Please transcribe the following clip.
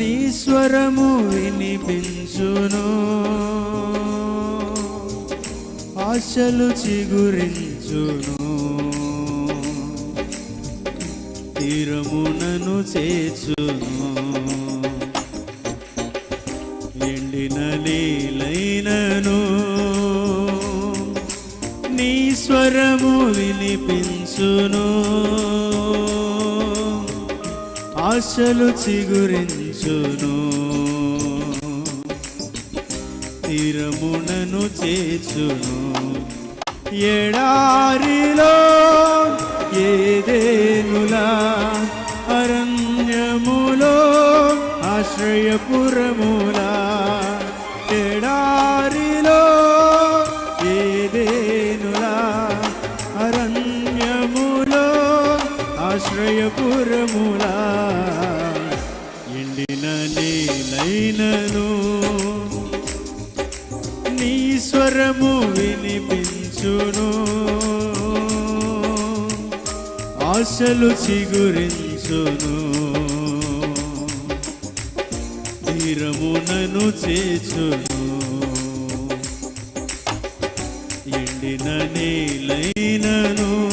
నీ స్వరము వినిపించును. ఆశలు చిగురించును. తీరమునను చేచును ఎండిన లీలైనను నీ స్వరము వినిపించును. ఆశలు చిగురించును. తీరమునను చేచును ఎడారిలో ఏదేనులా అరణ్యములో ఆశ్రయపురములా ఆశ్రయపురములా ఎండిన నీలైనను నీ స్వరము వినిపించును. ఆశలు చిగురించును. తీరమునను చేచును ఎండిన నీలైనను